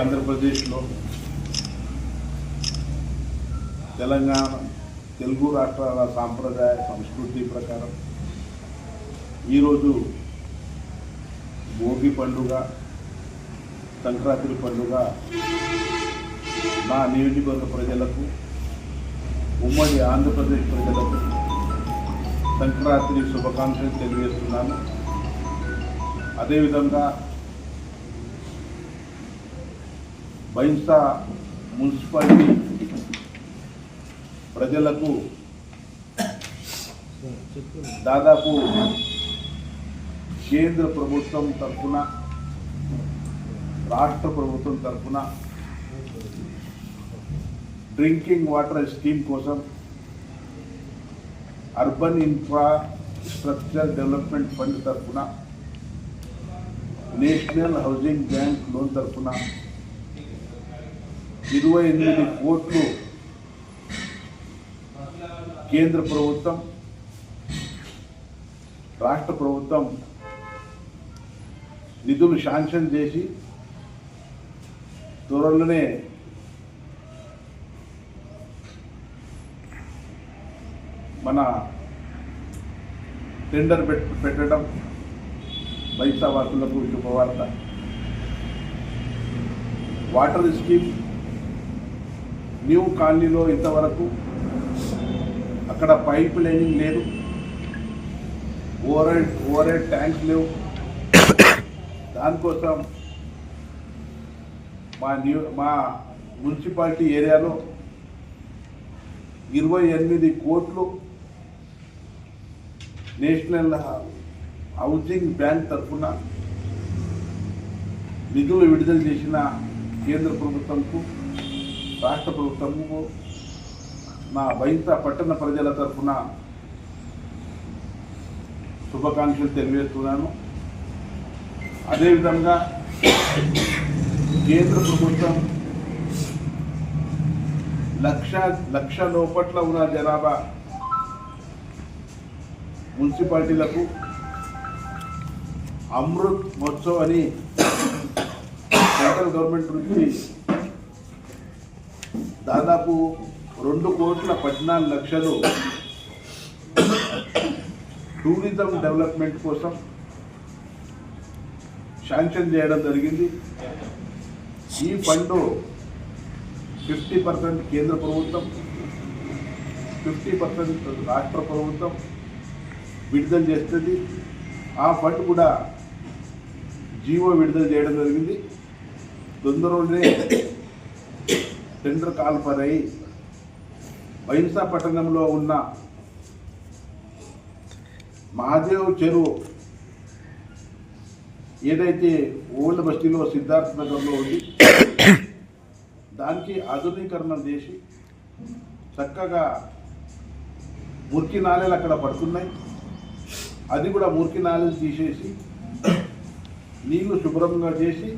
ఆంధ్రప్రదేశ్లో తెలంగాణ తెలుగు రాష్ట్రాల సాంప్రదాయ సంస్కృతి ప్రకారం ఈరోజు భోగి పండుగ సంక్రాంతి పండుగ మా నియోజకవర్గ ప్రజలకు ఉమ్మడి ఆంధ్రప్రదేశ్ ప్రజలకు సంక్రాంతి శుభాకాంక్షలు తెలియజేస్తున్నాను. అదేవిధంగా బైన్సా మున్సిపాలిటీ ప్రజలకు దాదాపు కేంద్ర ప్రభుత్వం తరఫున రాష్ట్ర ప్రభుత్వం తరఫున డ్రింకింగ్ వాటర్ స్కీమ్ కోసం అర్బన్ ఇన్ఫ్రాస్ట్రక్చర్ డెవలప్మెంట్ ఫండ్ తరఫున నేషనల్ హౌసింగ్ బ్యాంక్ లోన్ తరఫున ఇరవై ఎనిమిది కోట్లు కేంద్ర ప్రభుత్వం రాష్ట్ర ప్రభుత్వం నిధులు శాంక్షన్ చేసి త్వరలోనే మన టెండర్ పెట్ పెట్టడం బైసా వాసులకు శుభవార్త వాటర్ స్కీమ్ న్యూ కాలనీలో ఇంతవరకు అక్కడ పైప్ లైనింగ్ లేదు. Over head over head tanks లేవు. దానికోసం మా న్యూ మా మున్సిపాలిటీ ఏరియాలో ఇరవై ఎనిమిది కోట్లు నేషనల్ హౌసింగ్ బ్యాంక్ తరఫున నిధులు విడుదల చేసిన కేంద్ర ప్రభుత్వంకు రాష్ట్ర ప్రభుత్వము నా బయట పట్టణ ప్రజల తరఫున శుభాకాంక్షలు తెలియజేస్తున్నాను. అదేవిధంగా కేంద్ర ప్రభుత్వం లక్ష లక్ష లోపట్ల ఉన్న జనాభా మున్సిపాలిటీలకు అమృత్ మహోత్సవ్ అని సెంట్రల్ గవర్నమెంట్ నుంచి దాదాపు రెండు కోట్ల పద్నాలుగు లక్షలు టూరిజం డెవలప్మెంట్ కోసం శాంక్షన్ చేయడం జరిగింది. ఈ ఫండ్ ఫిఫ్టీ పర్సెంట్ కేంద్ర ప్రభుత్వం ఫిఫ్టీ పర్సెంట్ రాష్ట్ర ప్రభుత్వం విడుదల చేస్తుంది. ఆ ఫండ్ కూడా జీవో విడుదల చేయడం జరిగింది. తొందరలోనే టెండర్ కాల్పరై బైన్సా పట్టణంలో ఉన్న మహాదేవ్ చెరువు ఏదైతే ఓల్డ్ బస్తీలో సిద్ధార్థ నగర్లో ఉంది దానికి ఆధునీకరణ చేసి చక్కగా మురికి నాళాలు అక్కడ పడుతున్నాయి. అది కూడా మురికి నాళాలు తీసేసి నీళ్ళు శుభ్రంగా చేసి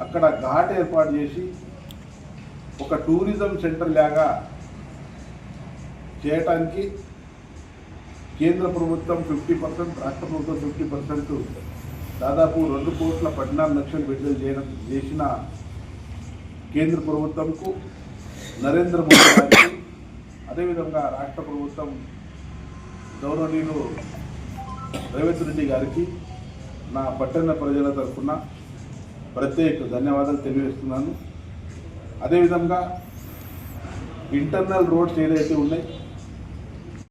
అక్కడ ఘాట్ ఏర్పాటు చేసి ఒక టూరిజం సెంటర్ లాగా చేయటానికి కేంద్ర ప్రభుత్వం ఫిఫ్టీ పర్సెంట్ రాష్ట్ర ప్రభుత్వం ఫిఫ్టీ పర్సెంట్ దాదాపు రెండు కోట్ల పద్నాలుగు లక్షలు విడుదల చేయడం చేసిన కేంద్ర ప్రభుత్వంకు నరేంద్ర మోదీ గారికి అదేవిధంగా రాష్ట్ర ప్రభుత్వం గౌరవనీయులు రేవంత్ రెడ్డి గారికి నా పట్టణ ప్రజల తరఫున ప్రత్యేక ధన్యవాదాలు తెలియజేస్తున్నాను. అదేవిధంగా ఇంటర్నల్ రోడ్స్ ఏదైతే ఉన్నాయి